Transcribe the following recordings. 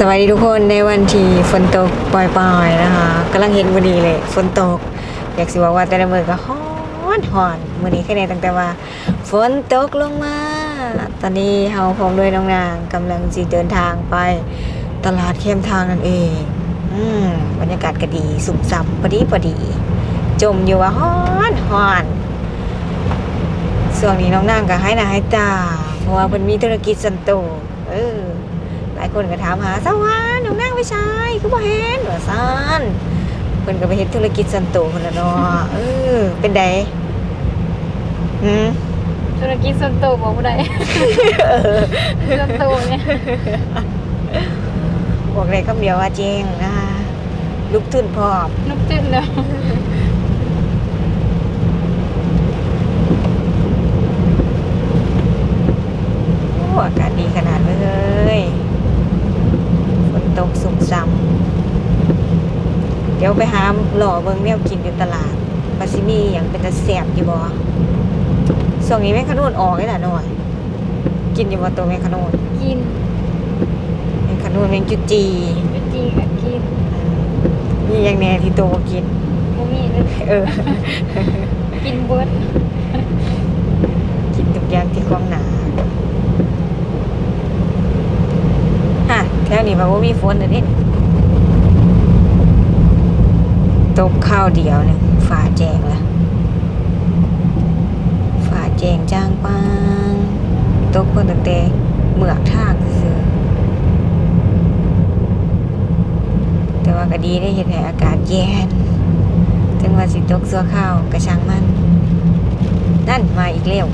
สวัสดีทุกคนในวันที่ฝนตกปล่อยๆนะคะกำลังเห็นวันนี้เลยฝนตก อยากสิบอกว่าแต่ละมือก็ฮ้อนหอนมือนี้แค่ไหนตั้งแต่ว่า ฝนตกลงมา ตอนนี้เฮาพร้อมด้วยน้องนางกำลังจะเดินทางไปตลาดเข้มทางนั่นเองอืมบรรยากาศก็ดีสุขสับพอดีพอดี จมอยู่ว่าฮ้อนหอนส่วนนี้น้องนางก็ให้หน้าให้ตา เพราะว่าเพิ่นมีธุรกิจส่วนตัวเออ หลายคนก็ถามหาสวรรค์หนูนั่งไปใช้คือบ่เห็นว่าซ่านเพิ่นก็ไปเฮ็ดธุรกิจส่วนตัวเพิ่นละเนาะเออเป็นไดหืมธุรกิจส่วนตัวบอกบ่ได้ส่วนตัวเนี่ยบอกเลยคำเดียวว่าเจงนะคะลุกทุนพร้อมนุกจิ้นเลยโอ้อากาศดีขนาดเลยฝน ตกสุ่มซ้ำเดี๋ยวไปหาหล่อเบิ่งแนวกินอยู่ตลาดปาซิมีอย่างเป็นตะแสบอยู่บ่ช่วงนี้แม่ขนุนออกนี่ล่ะหน่อย กินอยู่บ่ตัวแม่ขนุนกินแม่ขนุนแมงจุจีจุจีกับกินมีอย่างแหน่ที่โตบ่กินบ่มีเลยเออ กินเบิดกินทุกอย่างที่ความหนาฮะ แถวนี้ว่ามีฝนเด้อนี่ตกข้าวเดียวหนึงฟ้าแจงละฟ้าแจงจ้างปางตกเพิ่นตั้งแต่เมือกทางซื่อแต่ว่าก็ดีได้เฮ็ดให้อากาศเย็นถึงว่าสิตกซัวข้าวก็ช่างมันนั่นมาอีกแล้ว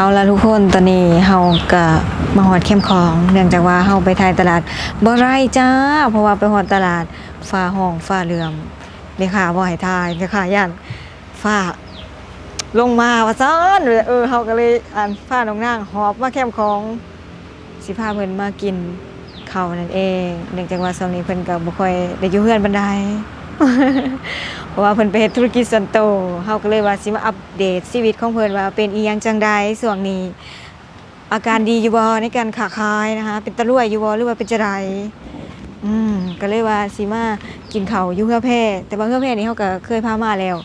เอาละทุกคนตอนนี้เฮาก็มาหอดเข้มของเนื่องจากว่าเฮาไปถ่ายตลาดบ่ไรจ้า เพราะว่าไปหอดตลาดฟ้าห้องฟ้าเหลื่อมแม่ค้าบ่ให้ถ่ายแม่ค้าย่านฟ้าลงมาว่าซ่อนเออเฮาก็เลยอ่านฟ้าน้องนางหอบมาเข้มของสิพาเพิ่นมากินข้าวนั่นเอง เนื่องจากว่าช่วงนี้เพิ่นก็บ่ค่อยได้อยู่เฮือนปานใด เพราะว่าเพิ่นไปเฮ็ดธุรกิจส่วนตัวเฮาก็เลยว่าสิมาอัปเดตชีวิตของเพิ่นว่าเป็นอีหยังจังใดช่วงนี้ อาการดีอยู่บ่ในการค้าขายนะคะ เป็นตะลุ่ยอยู่บ่หรือว่าเป็นจะไดอืมก็เลยว่าสิมากินข้าวอยู่เฮือแพร่แต่ว่าเฮือแพร่นี่เฮาก็เคยพามาแล้ว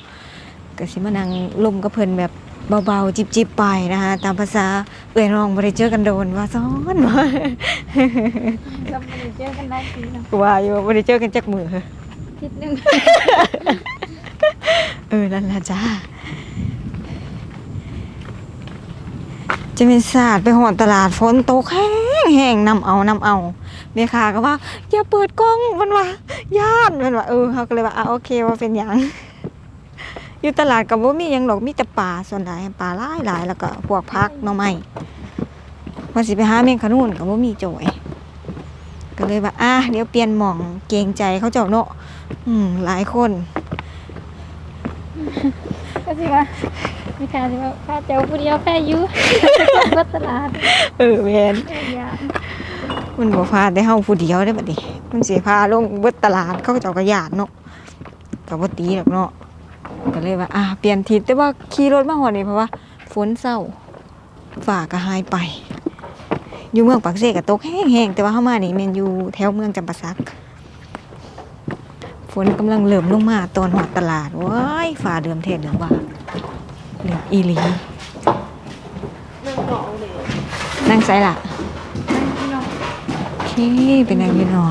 ก็สิมานั่งลมกับเพิ่นแบบเบาๆ จิบๆ ไปนะคะ ตามภาษาเอื้อยน้องบ่ได้เจอกันโดนว่าซ้อนว่าเราไม่ได้เจอกันได้ปีนะว่าอยู่บ่ได้เจอกันจักมื้อ ทิศหนึง เออนั่นละจ้าจะเป็นศาสตร์ไปหอนตลาดฝนตกแห้งแห้งนำเอานำเอาเมคาก็ว่า อย่าเปิดกล้องมันว่าย่านมันว่าเออเขาก็เลยว่าอะโอเคว่าเป็นอย่าง อยู่ตลาดกับว่ามีหยังหรอกมีแต่ปลาส่วนใหญ่ปลาหลายหลายแล้วก็พวกพักหน่อไม้ว่าสิไปหาเมงขนุนกับว่ามีโจยก็เลยว่าอะเดี๋ยวเปลี่ยนหม่องเกรงใจเขาเจ้าเนาะ อืมหลายคนก็สิว่ามีการสิว่าข้าเจ้าผู้เดียวแค่อยู่เบิดตลาดเออแมนยามันบ่พาได้เฮาผู้เดียวได้อบัดนี้มันสิพาลงเบิดตลาดเขาก็เจ้าก็ญาติเนาะก็บ่ตีหรอกเนาะก็เลยว่า อะเปลี่ยนทิศแต่ว่าขี่รถมาฮอดนี่เพราะว่าฝนเศร้าฟ้าก็หายไป อยู่เมืองปากเสก็ตกแห้งๆแต่ว่าเฮามานี่แม่นอยู่แถวเมืองจำปาสัก ฝนกำลังเริ่มลงมาตอนหอดตลาดว้ายฝ่าเดิมเทศเหลือว่าเหลือมอีหลีนั่งเกาะเลยนั่งไสล่ะโอเคเป็นนางยืนรอ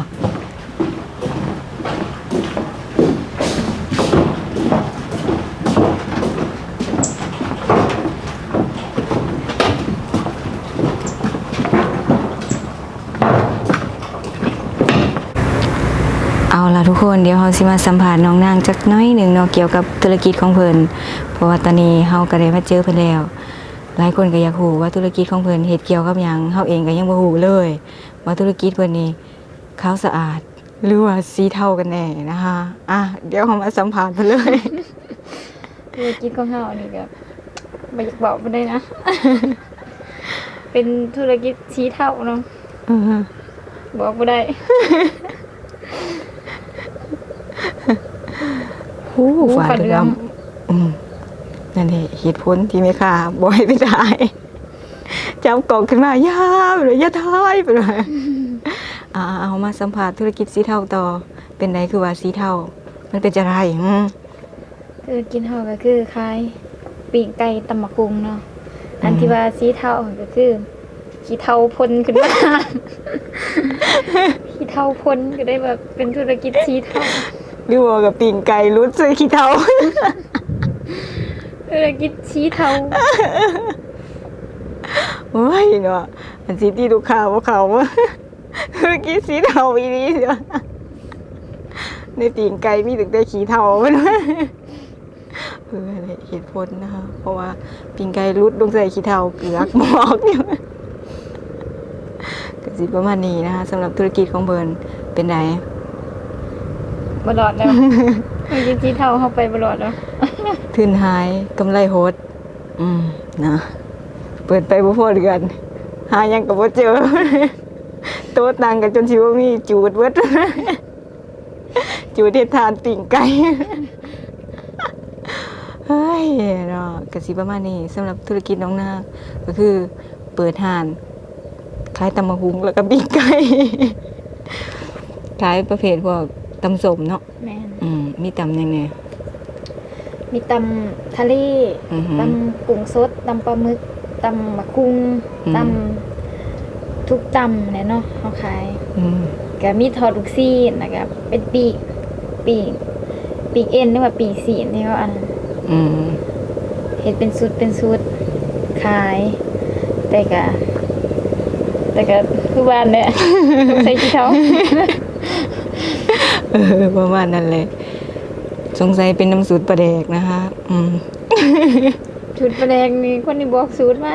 เอาล่ะทุกคนเดี๋ยวเราสิมาสัมภาษณ์น้องนางจักหน้อยหนึ่งเนาะเกี่ยวกับธุรกิจของเพิ่นเพราะว่าตอนนี้เฮาก็ได้มาเจอเพิ่นแล้ว หลายคนก็อยากรู้ว่าธุรกิจของเพิ่นเฮ็ดเกี่ยวกับหยังเฮาเองก็ยังบ่รู้เลย ว่าธุรกิจเพิ่นนี่ขาวสะอาดหรือว่าสีเทากันแน่นะคะอะเดี๋ยวเรามาสัมภาษณ์เพิ่นเลย ธุรกิจของเฮานี่ก็บ่อยากบอกบ่ได้นะ เป็นธุรกิจสีเทาเนาะอือฮึบอกบ่ได้ ฮู้หูฝาฝาดเหลืเรื่ออมมอืมนั่นแหละเหตุผลที่ไม่ค่าบ่ให้ไปถ่ายจำกล่องขึ้นมาอย่าไปเลยอย่าถ่ายไปเลยอ่าเอามาสัมภาษณ์ธุรกิจสีเทาต่อ เป็นไดคือว่าสีเทามันเป็นจะไรอืมธุรกิจเฮาก็คือขายปีกไก่ตำมะกุงเนาะอันที่ว่าสีเทาก็คือขี้เทาพ่นขึ้นมาขี้เทาพ่นก็ได้แบบเป็นธุรกิจสีเทา หรือว่ากับปิ่งไก่รุดซื้อขี้เทาธุรกิจสีเทาโอ้ยเนาะอันสีที่ลูกค้าว่าเขาว่าธุรกิจสีเทาอีนี้เสียในปิ่งไก่มีถึงได้ขี้เทาเพิ่นว่าเอออะไรเหตุผลนะคะ เพราะว่าปิ่งไก่รุดลงใส่ขี้เทาเกลือกหมอกอยู่ก็สิประมาณนี้นะคะสำหรับธุรกิจของเบิร์นเป็นไง บลอดแล้วธุรกิจสีเทาเฮาไปบลอดแล้วทืนหายกำไรโหดอืมนะเปิดไปบ่พอเดือนหายังกับบ่เจอโต๊ะตังกันจนชิว่ามีจูดเวิดจูดเทศทานปิ่งไก่เฮ้ยเนาะกสิประมาณนี้สำหรับธุรกิจน้องนาคก็คือเปิดห้านขายตำมะฮุงแล้วก็ปิ่งไก่ขายประเภทพวก ตำสมเนาะแม่นอืมมีตำยังไง มีตำทะเลอือหือ ตำกุ้งสดตำปลาหมึกตำมะกุ้งอืม ตำทุกตำเนี่ยเนาะเขาขาย อืมก็มีทอดลูกซีนนะครับ เป็นปีกปีกปีกเอ็นหรือว่าปีกสีนที่เขาอันอืมเห็ดเป็นสูตรเป็นสูตรขาย แต่ก็แต่ก็คือบ้านเนี่ยต้องใส่ขี้เท้า เออประมาณนั้นเลย สงสัยเป็นน้ำสูตรประเดกนะคะอืมชุดแปลงนี่คนนี้บอกสูตรมา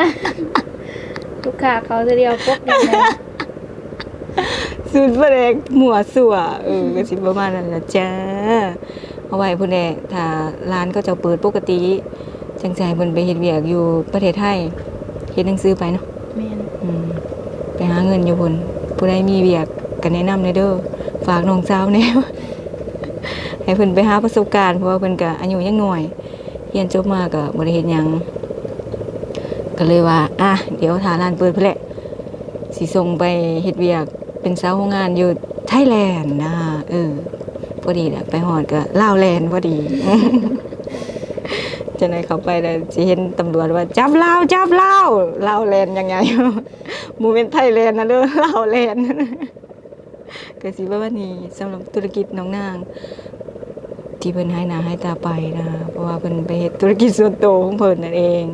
ลูกค้าเขาจะเดียวปุ๊บนี่นะสูตรประเดกหมัวสัวเออก็สิประมาณนั้นละจ้าเอาไว้พุ่นแหละถ้าร้านก็จะเปิดปกติจังใจเพิ่นไปเฮ็ดเวียกอยู่ประเทศไทยเฮ็ดหนังสือไปเนาะแม่นอืมไปหาเงินอยู่พุ่นผู้ใดมีเวียกก็แนะนำเลยเด้อ ฝากน้องสาวแนวให้เพิ่นไปหาประสบการณ์เพราะว่าเพิ่นก็อายุยังน้อยเรียนจบมาก็บ่ได้เฮ็ดหยังก็เลยว่า อะ เดี๋ยวถ้าร้านเปิดเพุ่นแหละสิส่งไปเฮ็ดเวียก เป็นสาวโรงงานอยู่ไทยแลนด์นะเออพอดีแหละไปฮอดก็ลาวแลนด์พอดีจะไหนเข้าไปแล้วสิเห็นตำรวจว่าจับลาวจับลาวลาวแลนด์ยังไงโมเมนต์ไทยแลนด์นะเด้อลาวแลนด์ ก็สิว่าวันนี้สำหรับธุรกิจน้องนาง ที่เพิ่นให้หนาให้ตาไปนะเพราะว่าเพิ่นไปเฮ็ดธุรกิจส่วนตัวของเพิ่นนั่นเอง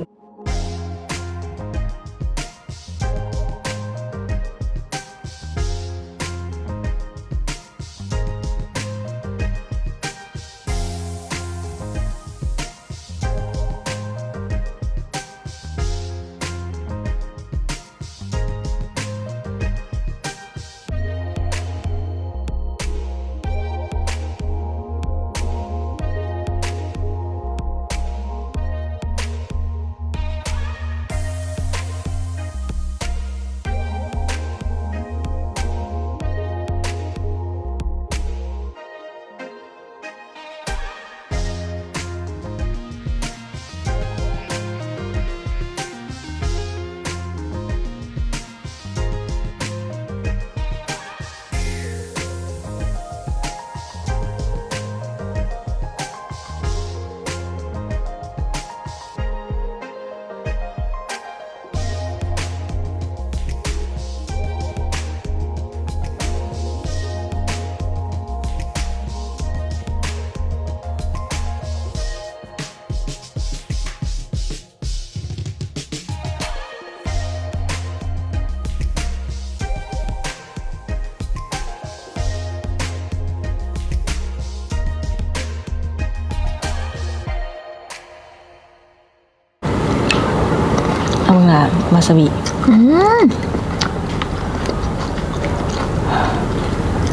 ล่ะวาซาบิอืม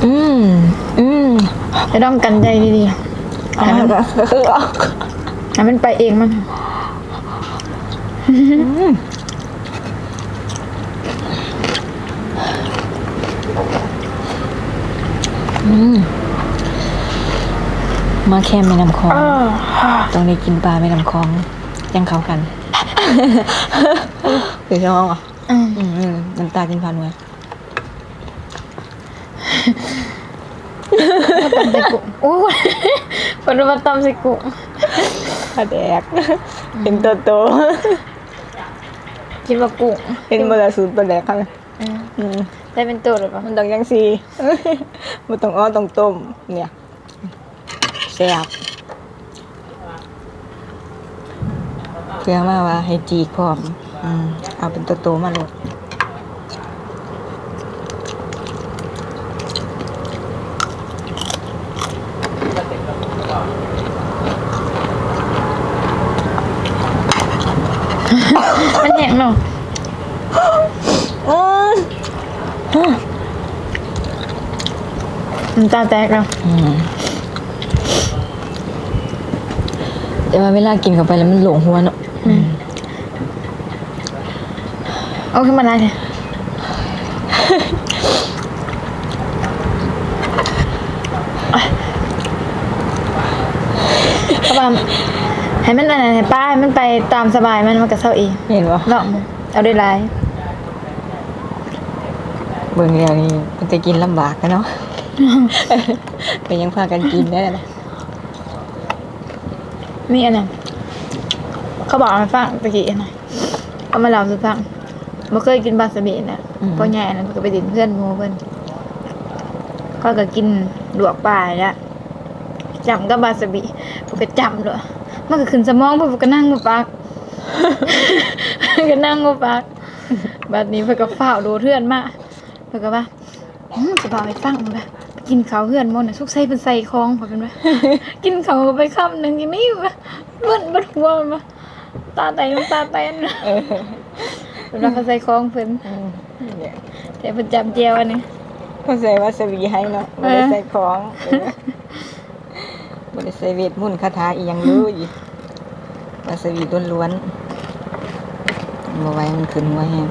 อืมอืมจะต้องกันใจดีๆให้มันให้มันไปเองมันมาแค่แม่น้ำคลอง ต้องได้กินปลาแม่น้ำคลอง ยังเข้ากัน หรือช่องอะอืมอืมอืมน้ำตากินพันไว้ตำใส่กุ้งโอ้ยผลมาตำใส่กุ้งปลาแดกเป็นตัวโตกินมากุ้งเป็นมรสุมปลาแดกครับอืมอืมได้เป็นตัวหรือเปล่ามันต้องยังซีมันต้องอ้อต้องต้มเนี่ยแซ่บ เพื่อมาว่าให้จีกพร้อมอืมเอาเป็นตัวโตมาโหลดมันแห้งเนาะอืมมันตาแตกแล้วอืมแต่ว่าเวลากินเข้าไปแล้วมันหลงหัวเนาะ เอาขึ้นมาได้เลยเพราะว่าให้มันอะไรให้ป้าให้มันไปตามสบายมันมันก็เศร้าเองเห็นปะลองเอาได้หลายเบิ่งแล้วนี่มันจะกินลำบากกันเนาะแต่ยังพากันกินได้นะมีอันนั้นเขาบอกมาฟังตะกี้อันไหนเอามาเล่าสู่ฟัง บ่เคยกินบาสบินะเพราะใหญ่อันนั้นเพิ่นก็ไปดินเพื่อนหมู่เพิ่นก็ก็กินลวกปลาแล้วจำกับบาสบิเพิ่นก็จำเลยมันก็ขึ้นสมองเพิ่นก็นั่งบ่ปากก็นั่งบ่ปากบัดนี้เพิ่นก็ฟ้าวโดดเทือนมาเพิ่นก็ว่าอืมสิบอกให้ฟังว่าไปกินข้าวเฮือนหมดน่ะสุกใส่เพิ่นใส่คองเพิ่นว่า กินข้าวไปคำหนึงยังไม่ว่าเบิ่นบ่ทัวมันว่าตาแตนตาแตน เออ เวลาเขาใส่คองเพิ่นอืมเนี่ยแต่เพิ่นจับเจียวอันนี้เขาใส่วาซาบิให้เนาะบ่ได้ใส่ของเออบ่ได้ใส่เวทมุ่นต์คาถาอีหยังเลยวาซาบิล้วนๆบ่ไหว้มันขึ้นหัวแฮง